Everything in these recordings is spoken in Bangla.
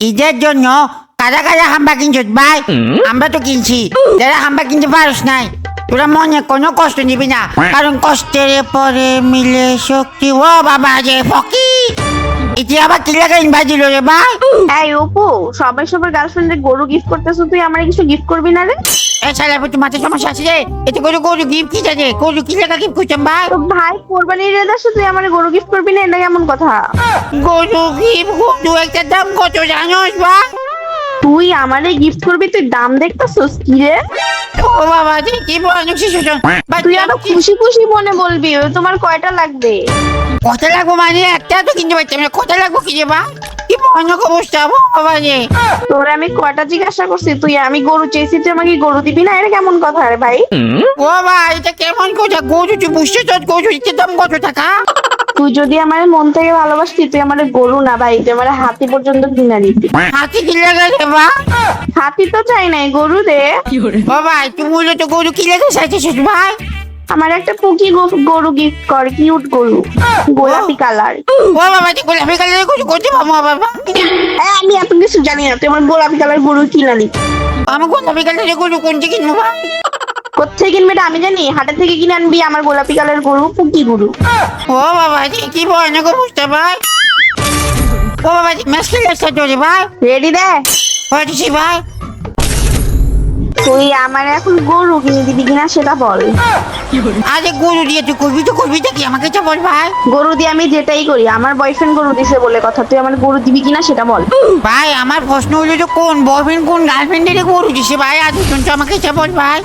ঈদের জন্য কারা কারা হাম্বা কিনছো ভাই? আমরা তো কিনছি। যারা হাম্বা কিনতে পারস নাই তোরা মনে কোনো কষ্ট নিবি না। কারণ কষ্টের পরে মিলে শক্তি। ও বাবা যে ফকি! এটি আবার কি লাগে ইনভাইট দিল রে ভাই? এই অপু সবাই সবার গার্লফ্রেন্ডে গরু গিফট করতেছ তুই আমার কিছু গিফট করবি না রে? এ মাথায় সমস্যা আছে রে এতে করে গরু গিফট কি জানে? গরু কি গিফট করছেন ভাই ভাই কোরবানির তুই আমার গরু গিফট করবি না এটা কেমন কথা। গরু গিফট গরু একটা দাম কত জানোস ভাই তুই আমারে গিফট করবি তুই দাম দেখতেছস কি রে? ও বাবা যে কি শিশু তুই আরও খুশি খুশি মনে বলবি তোমার কয়টা লাগবে? কত লাগবো মানে? একটা তো কিনতে পারছি না কত লাগবো কি রে বা কি ভয়ানক অবস্থা ও বাবা তোর আমি কয়টা জিজ্ঞাসা করছি? তুই আমি গরু চেয়েছি তুই আমাকে গরু দিবি না? এটা কেমন কথা রে ভাই? ও ভাই এটা কেমন কথা? গরু তুই বুঝতে তোর গরু দিতে দাম কত টাকা? তুই যদি আমার মন থেকে ভালোবাসতি তুই আমার গরু না ভাই তুই আমার হাতি পর্যন্ত কিনা দিতি হাতি কি লেগে রে বা? হাতি তো চাই নাই গরু দে। ও ভাই তুই মূলত গরু কি লেগে চাইছিস ভাই। আমার একটা পুকি গরু গিফট কর কিউট গরু গোলাপি কালার ও বাবা তুই গোলাপি কালারের গরু করতে পারব বাবা? আমি এত কিছু জানি না তুই আমার গোলাপি কালার গরু কিনা নি আমার গোলাপি কালারের গরু কোনটি কিনবো ভাই কোথেকে কিনবে এটা আমি জানি হাটে থেকে কিনে আনবি আমার গোলাপি কালার গরু পুকি গরু। ও বাবা কি ভয়ানক অবস্থা ভাই। ও বাবা খেলে আসছে তোরে ভাই। রেডি দে। হয়েছি ভাই। তুই আমার এখন গরু কিনে দিবি কিনা সেটা বল। আরে গরু দিয়ে তুই করবি তো করবি কি আমাকে তো বল ভাই? গরু দিয়ে আমি যেটাই করি আমার বয়ফ্রেন্ড গরু দিছে বলে কথা তুই আমার গরু দিবি কিনা সেটা বল। ভাই আমার প্রশ্ন হলো যে কোন বয়ফ্রেন্ড কোন গার্লফ্রেন্ডের গরু দিছে ভাই? আজ আমাকে বল ভাই।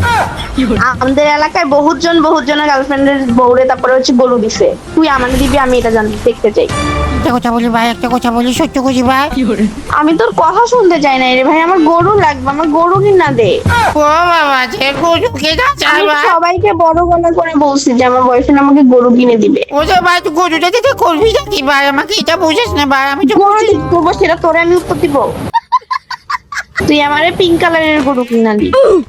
আমাদের এলাকায় বহুত জন বহুত জনের গার্লফ্রেন্ডের বউরে তারপরে হচ্ছে গরু দিছে। তুই আমাকে দিবি আমি এটা জানতে দেখতে চাই। একটা কথা বলি ভাই একটা কথা বলি সত্য করছি ভাই। আমি তোর কথা শুনতে চাই না রে ভাই আমার গরু লাগবে আমার গরু কিনা দে। ও বাবা যে গরু কে আমি ভাই। সবাইকে বড় গলা করে বলছি যে আমার বয়ফ্রেন্ড আমাকে গরু কিনে দিবে। ও যে ভাই তুই গরুটা দিতে করবি না ভাই আমাকে এটা বুঝিস না ভাই আমি তো গরু দিতে করব সেটা তোরে আমি উত্তর দিব। তুই আমারে পিঙ্ক কালারের গরু কিনা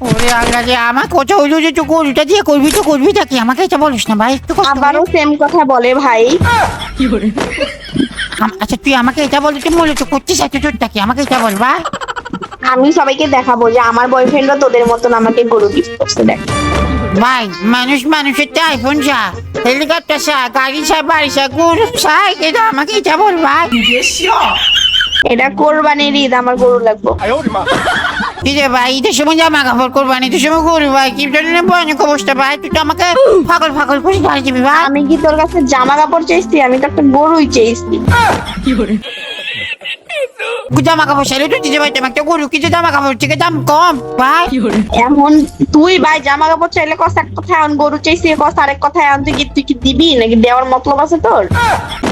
ওরে আল্লাহ আমার কথা হইল যে তুই গরুটা দিয়ে করবি তো করবি আমাকে এটা বলিস না ভাই একটু কষ্ট আবারও সেম কথা বলে ভাই। আম- আচ্ছা তুই আমাকে এটা বল তুই মূলত করছিস এত তোরটা কি আমাকে এটা বল ভাই। আমি সবাইকে দেখাবো যে আমার বয়ফ্রেন্ডও তোদের মতন আমাকে গরু গিফট করছে দেখ। ভাই মানুষ মানুষের তো আইফোন চা হেলিকপ্টার চা গাড়ি চা বাড়ি চা গরু চা এটা আমাকে এটা বল ভাই। এটা কোরবানির ঈদ আমার গরু লাগবো। কি রে ভাই ঈদের সময় জামা কাপড় করবানি ঈদের সময় গরু ভাই কি জন্য ভয়ানক অবস্থা ভাই? তুই তো আমাকে ফাগল ফাগল করে দিবি ভাই। আমি কি তোর কাছে জামা কাপড় চেয়েছি আমি তো একটা গরুই চেয়েছি জামা কাপড় সেলে তুই দিতে পারতাম একটা গরু কিছু জামা কাপড় থেকে দাম কম ভাই। এমন তুই ভাই জামা কাপড় চাইলে কস এক কথা এখন গরু চাইছি কস আরেক কথা এখন তুই কি তুই কি দিবি? নাকি দেওয়ার মতলব আছে তোর?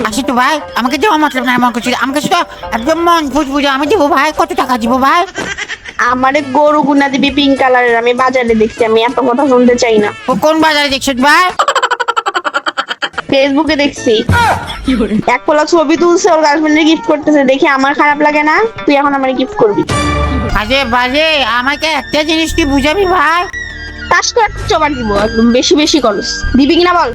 আসি তো ভাই আমাকে দেওয়া মতলব না আমার কাছে আমাকে শুধু একদম মন ফুসফুসে আমি দেবো ভাই কত টাকা দিব ভাই? আমারে গরু গুনা দিবি পিঙ্ক কালারের আমি বাজারে দেখছি আমি এত কথা শুনতে চাই না। কোন বাজারে দেখছিস ভাই? ফেসবুকে দেখছি। এক পোলা ছবি তুলছে ওর গার্লফ্রেন্ডে গিফট করতেছে। দেখে আমার খারাপ লাগে না? তুই এখন আমার গিফট করবি। আরে বাজে আমাকে একটা জিনিস তুই বুঝাবি ভাই? একটা চবার দিব একদম বেশি বেশি করস। দিবি কিনা বল?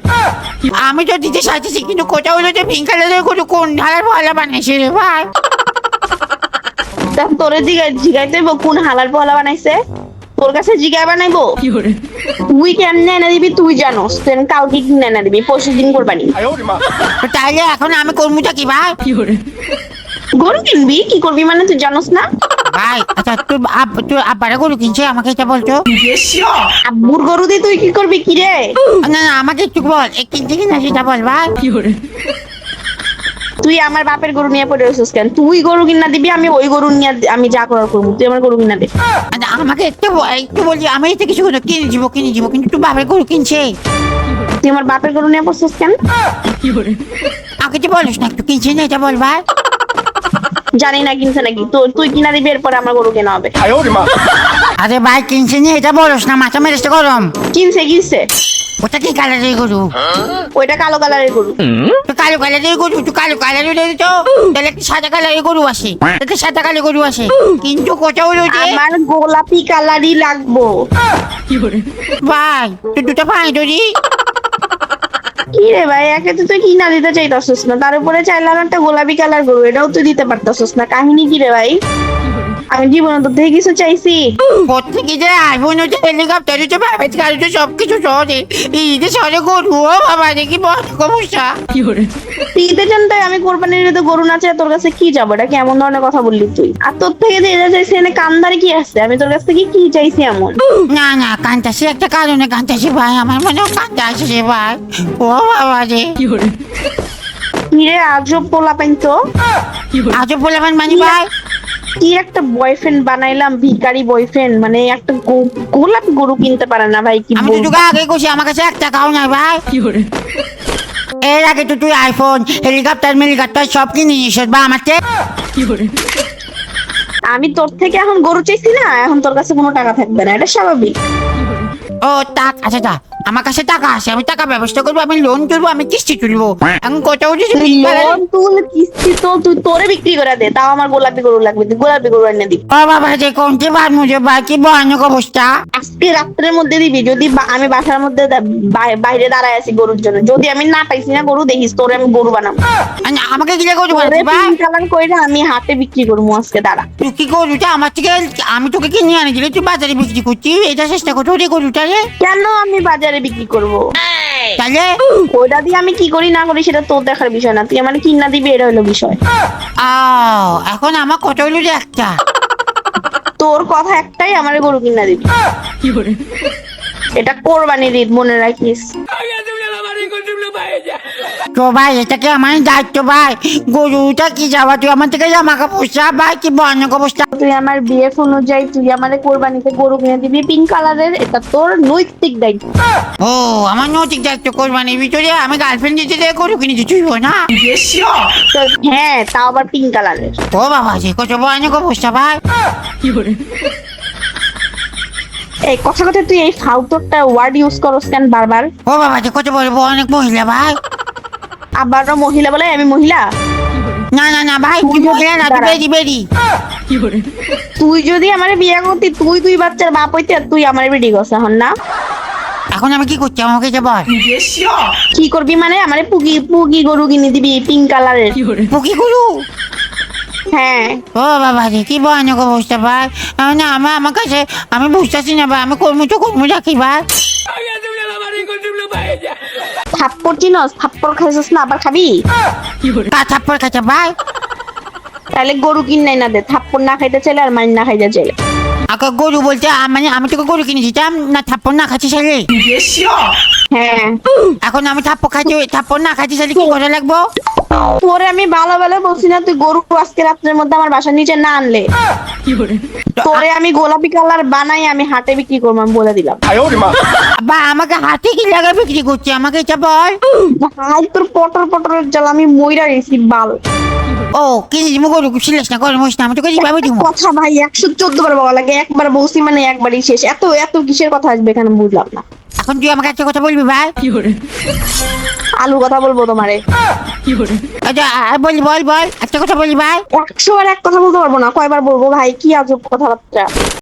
আমি তো দিতে চাইতেছি কিন্তু কোথাও হলো যে পিঙ্ক কালারের কোনো কোন ঢালার ভালো বানিয়েছে রে ভাই? তা তোরে জিগাই জিগাইতে কোন হালার পহলা বানাইছে। তোর কাছে জিগাই বানাইবো তুই কেমনে এনে দিবি তুই জানোস তুই কাউকে কিনে এনে দিবি পরশু দিন করবানি। তাইলে এখন আমি কর্মীটা কি ভাই? গরু কিনবি? কি করবি মানে তুই জানোস না? ভাই আচ্ছা তুই আব- তুই আব্বারা গরু কিনছে আমাকে এটা বলতো? আব্বুর গরু দিয়ে তুই কি করবি কি রে না না আমাকে একটু বল কিনছে কিনা সেটা বল ভাই। তুই আমার বাপের গরু নিয়ে পড়ে রয়েছিস কেন? তুই গরু কিনা দিবি আমি ওই গরু নিয়ে আমি যা করার করব তুই আমার গরু কিনা দে। আচ্ছা, আমাকে একটু একটু বলি আমি এটা কিছু করে কিনে দিব কিনে দিব কিন্তু তুই বাবার গরু কিনছে। তুই আমার বাপের গরু নিয়ে পড়ছিস কেন? আমাকে তো বলিস না একটু কিনছে না এটা বল ভাই। জানি না কিনছে নাকি। তো তুই কিনা দিবি এরপরে আমার গরু কেনা হবে। আরে ভাই কিনছে না এটা বলিস না মাথা মেরেছে গরম। কিনছে কিনছে। ওটা কি কালারের গরু? ওইটা কালো কালারের গরু। তো কালো কালারের গরু তো কালো কালারের তো তাহলে একটা সাদা কালারের গরু আসে? তাহলে সাদা কালো গরু আসে? কিন্তু কোথাও হলো যে আমার গোলাপি কালারই লাগবো। ভাই তুই দুটো ধরি। কি রে ভাই একে তো তুই কিনা দিতে চাইতাছিস না? তার উপরে চাইলাম একটা গোলাপি কালার গরু এটাও তুই দিতে পারতাছিস না। কাহিনী কি রে ভাই? আমি জীবনে তোর থেকে কিছু চাইছি। প্রত্যেকে যে আইফোন হচ্ছে হেলিকপ্টার হচ্ছে প্রাইভেট গাড়ি হচ্ছে সব কিছু সহজে। এই যে সহজে গরু ও বাবা দেখি বড় সমস্যা। তুইতে জানতে আমি কোরবানির ঈদে গরু নাচে তোর কাছে কি যাব? এটা কেমন ধরনের কথা বললি তুই? আর তোর থেকে যে এটা চাইছি এনে কান্দারে কি আসছে? আমি তোর কাছ থেকে কি চাইছি এমন? না না কান্তাসি একটা কারণে কান্তাসি ভাই আমার মনে হয় আসছে ভাই। ও বাবা রে। কিরে? আজব পোলা পাইন তো আজও বলবেন মানি ভাই? কি একটা বয়ফ্রেন্ড বানাইলাম ভিখারি বয়ফ্রেন্ড মানে একটা গোলাপি গরু কিনতে পারে না ভাই কি আমি তো আগে কইছি আমার কাছে এক টাকাও নাই ভাই। এর আগে তো তুই আইফোন হেলিকপ্টার মেলিকপ্টার সব কিনে নিস বা আমার থেকে আমি তোর থেকে এখন গরু চাইছি না এখন তোর কাছে কোনো টাকা থাকবে না এটা স্বাভাবিক। ও টাক আচ্ছা তা আমার কাছে টাকা আছে আমি টাকা ব্যবস্থা করব আমি লোন তুলবো আমি কিস্তি তুলবো। এখন কত উঠেছে তুই লোন তুল কিস্তি তো তুই তোরে বিক্রি করে দে তাও আমার গোলাপি গরু লাগবে তুই গোলাপি গরু এনে দিবি। ও বাবা যে কোনটি বার মুঝে ভাই কি ভয়ানক অবস্থা। আজকে রাত্রের মধ্যে দিবি যদি আমি বাসার মধ্যে বাইরে দাঁড়ায় আছি গরুর জন্য যদি আমি না পাইছি না গরু দেখিস তোরে আমি গরু বানাবো। মানে আমাকে কি তোরে ভাই পিঙ্ক কালার কইরা আমি হাতে বিক্রি করব আজকে দাঁড়া। তুই কি গরুটা আমার থেকে আমি তোকে কিনে আনি দিলে তুই বাজারে বিক্রি করছি এটা চেষ্টা করছ রে গরুটা রে। কেন আমি বাজারে বিক্রি করব। তাহলে ওটা দিয়ে আমি কি করি না করি সেটা তোর দেখার বিষয় না। তুই আমার কিনা দিবি এটা হলো বিষয়। আও, এখন আমার কত হইল যে একটা। তোর কথা একটাই আমার গরু কিনা দিবি। এটা কোরবানির ঈদ মনে রাখিস। তো ভাই এটাকে আমার দায়িত্ব ভাই। গরুটা কি যাওয়া তুই আমার থেকে জামা কাপড় চা ভাই কি ভয়ানক অবস্থা? তুই আমার বিয়ে অনুযায়ী তুই আমার কোরবানিতে গরু কিনে দিবি পিঙ্ক কালারের এটা তোর নৈতিক দায়িত্ব। ও আমার নৈতিক দায়িত্ব কোরবানির ভিতরে? আমি গার্লফ্রেন্ড দিতে দিয়ে গরু কিনে দিচ্ছি না? হ্যাঁ তাও আবার পিঙ্ক কালারের। ও বাবা যে কত ভয়ানক অবস্থা ভাই। এই কথা কথা তুই এই একটা ওয়ার্ড ইউজ করস কেন বারবার? ও বাবা যে কত বড় অনেক মহিলা ভাই। আবারও মহিলা বলে আমি মহিলা? না না না ভাই মহিলা না তুই বেরি বেরি তুই যদি আমার বিয়ে করতি তুই তুই বাচ্চার বাপ হইতে আর তুই আমার বেডি গছ এখন না? এখন আমি কি করছি? আমাকে যে বল। কি করবি মানে আমারে পুগি পুগি গরু কিনে দিবি পিঙ্ক কালারের। পুকি গরু? হ্যাঁ। ও বাবা রে কি ভয়ানক অবস্থা ভাই। না আমার আমার কাছে আমি বুঝতেছি না ভাই। আমি কর্ম তো কর্ম রাখি ভাই। থাপ্পড় চিনস থাপ্পড় খাইছিস না আবার খাবি? কা থাপ্পড় খাচ্ছে ভাই? তাহলে গরু কিনে না দে থাপ্পড় না খাইতে চাইলে আর মাইন না খাইতে চাইলে। আগে গরু বলতে মানে আমি তোকে গরু কিনে দিতাম না থাপ্পড় না খাচ্ছি সালে হ্যাঁ। এখন আমি থাপ্পড় খাইছি থাপ্পড় না খাচ্ছি সালে কি করে লাগবো? তোরে আমি ভালো ভালো বলছি না তুই গরু আজকে রাত্রের মধ্যে আমার বাসার নিচে না আনলে। তোরে আমি গোলাপি কালার বানাই আমি হাটে বিক্রি করব আমি বলে দিলাম। বা আমাকে হাতে কি লাগা বিক্রি করছে? আমাকে এটা বল। ভাই তোর পটর পটরের জাল আমি মইরা গেছি বাল। ও দিব গরু ছিলিস না? হইস না আমি তোকে যেভাবে দিব? কথা ভাই একশো চোদ্দ বার বলা লাগে একবার বলছি মানে একবারই শেষ। এত এত কিসের কথা আসবে এখানে বুঝলাম না। এখন তুই আমাকে একটা কথা বলবি ভাই? আলু কথা বলব তোমারে। আচ্ছা বল বল বল একটা কথা বলি ভাই। একশো বার এক কথা বলতে পারব না কয়বার বলব ভাই কি আজব কথাবার্তা।